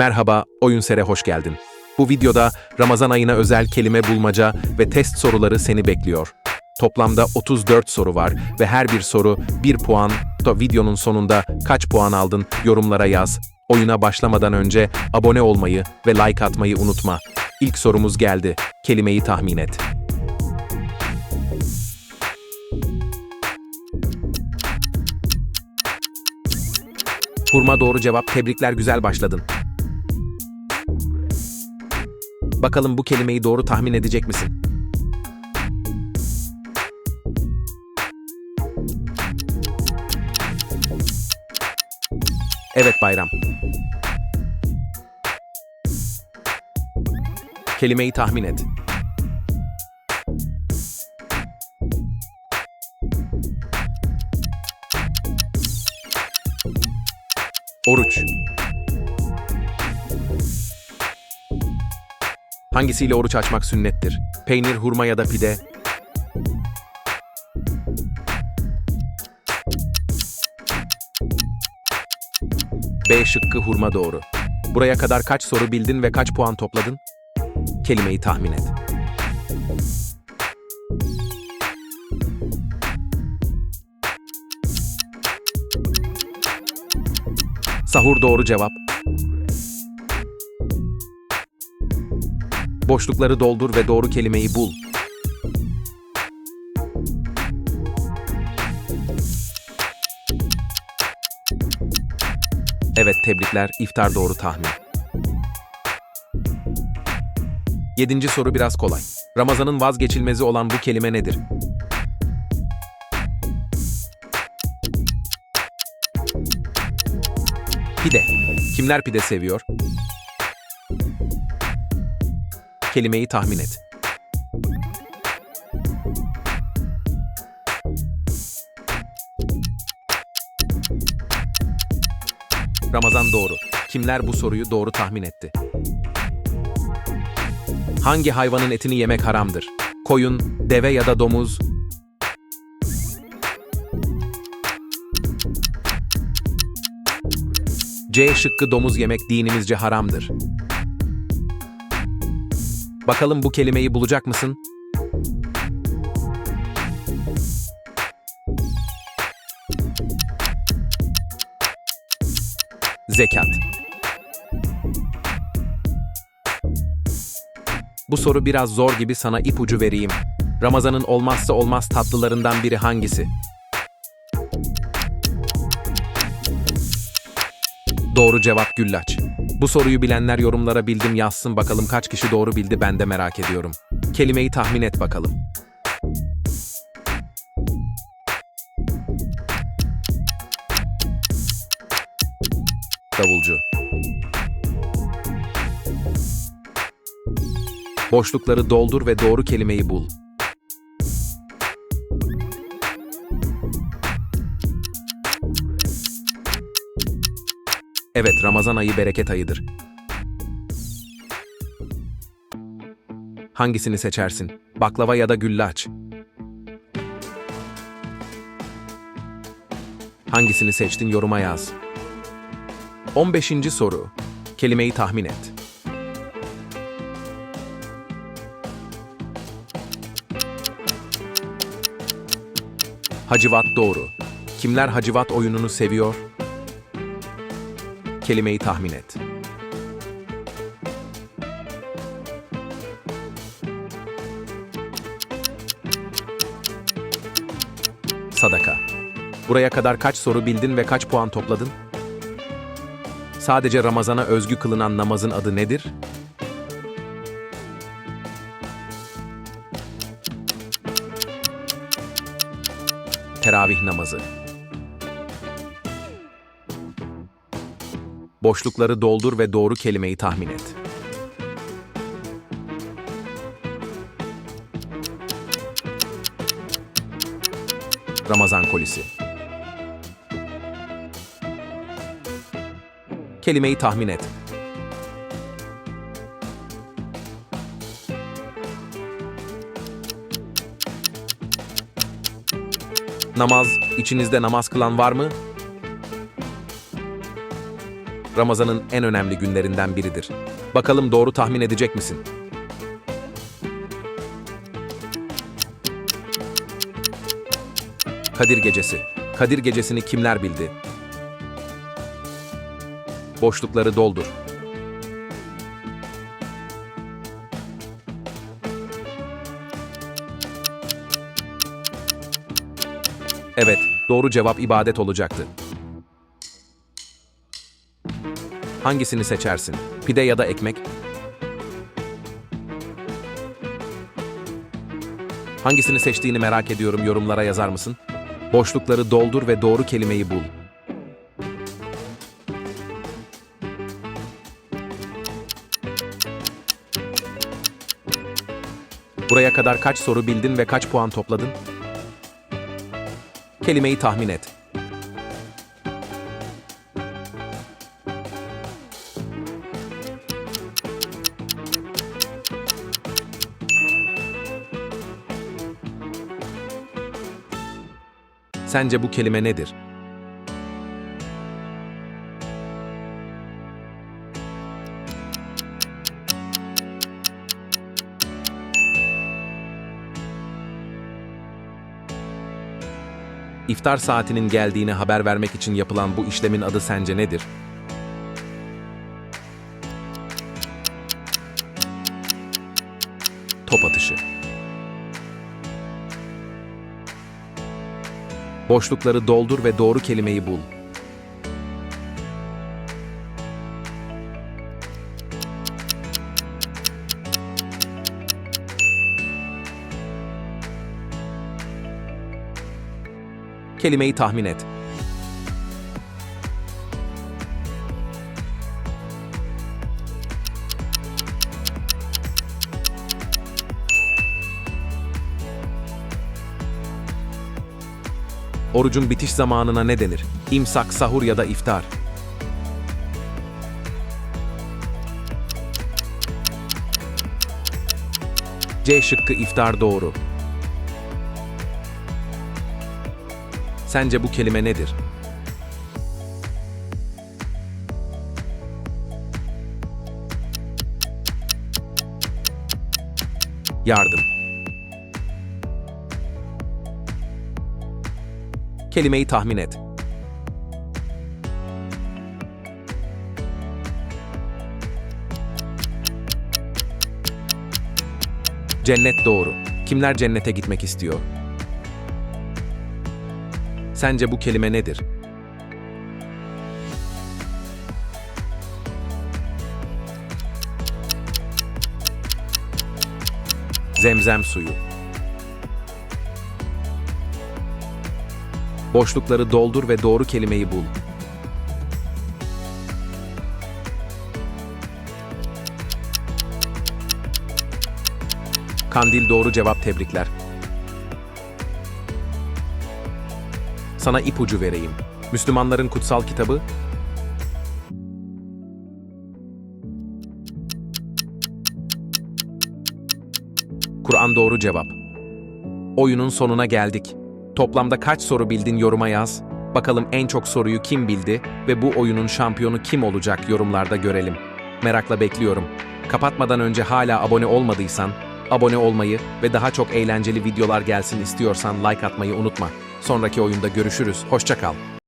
Merhaba, Oyunsere hoş geldin. Bu videoda Ramazan ayına özel kelime bulmaca ve test soruları seni bekliyor. Toplamda 34 soru var ve her bir soru 1 puan. Da videonun sonunda kaç puan aldın yorumlara yaz. Oyuna başlamadan önce abone olmayı ve like atmayı unutma. İlk sorumuz geldi. Kelimeyi tahmin et. Hurma doğru cevap. Tebrikler güzel başladın. Bakalım bu kelimeyi doğru tahmin edecek misin? Evet Bayram. Kelimeyi tahmin et. Oruç. Hangisiyle oruç açmak sünnettir? Peynir, hurma ya da pide? B şıkkı hurma doğru. Buraya kadar kaç soru bildin ve kaç puan topladın? Kelimeyi tahmin et. Sahur doğru cevap. Boşlukları doldur ve doğru kelimeyi bul. Evet tebrikler, iftar doğru tahmin. Yedinci soru biraz kolay. Ramazanın vazgeçilmezi olan bu kelime nedir? Pide. Kimler pide seviyor? Kelimeyi tahmin et. Ramazan doğru. Kimler bu soruyu doğru tahmin etti? Hangi hayvanın etini yemek haramdır? Koyun, deve ya da domuz? C şıkkı domuz yemek dinimizce haramdır. Bakalım bu kelimeyi bulacak mısın? Zekat. Bu soru biraz zor gibi sana ipucu vereyim. Ramazanın olmazsa olmaz tatlılarından biri hangisi? Doğru cevap güllaç. Bu soruyu bilenler yorumlara bildim yazsın bakalım kaç kişi doğru bildi ben de merak ediyorum. Kelimeyi tahmin et bakalım. Davulcu. Boşlukları doldur ve doğru kelimeyi bul. Evet, Ramazan ayı bereket ayıdır. Hangisini seçersin? Baklava ya da güllaç? Hangisini seçtin yoruma yaz. 15. soru. Kelimeyi tahmin et. Hacivat doğru. Kimler Hacivat oyununu seviyor? Kelimeyi tahmin et. Sadaka. Buraya kadar kaç soru bildin ve kaç puan topladın? Sadece Ramazan'a özgü kılınan namazın adı nedir? Teravih namazı. Boşlukları doldur ve doğru kelimeyi tahmin et. Ramazan kolisi. Kelimeyi tahmin et. Namaz, içinizde namaz kılan var mı? Ramazan'ın en önemli günlerinden biridir. Bakalım doğru tahmin edecek misin? Kadir Gecesi. Kadir Gecesi'ni kimler bildi? Boşlukları doldur. Evet, doğru cevap ibadet olacaktı. Hangisini seçersin? Pide ya da ekmek? Hangisini seçtiğini merak ediyorum yorumlara yazar mısın? Boşlukları doldur ve doğru kelimeyi bul. Buraya kadar kaç soru bildin ve kaç puan topladın? Kelimeyi tahmin et. Sence bu kelime nedir? İftar saatinin geldiğini haber vermek için yapılan bu işlemin adı sence nedir? Top atışı. Boşlukları doldur ve doğru kelimeyi bul. Kelimeyi tahmin et. Orucun bitiş zamanına ne denir? İmsak, sahur ya da iftar. C şıkkı iftar doğru. Sence bu kelime nedir? Yardım. Kelimeyi tahmin et. Cennet doğru. Kimler cennete gitmek istiyor? Sence bu kelime nedir? Zemzem suyu. Boşlukları doldur ve doğru kelimeyi bul. Kandil doğru cevap tebrikler. Sana ipucu vereyim. Müslümanların kutsal kitabı Kur'an doğru cevap. Oyunun sonuna geldik. Toplamda kaç soru bildin yoruma yaz. Bakalım en çok soruyu kim bildi ve bu oyunun şampiyonu kim olacak yorumlarda görelim. Merakla bekliyorum. Kapatmadan önce hala abone olmadıysan, abone olmayı ve daha çok eğlenceli videolar gelsin istiyorsan like atmayı unutma. Sonraki oyunda görüşürüz. Hoşça kal.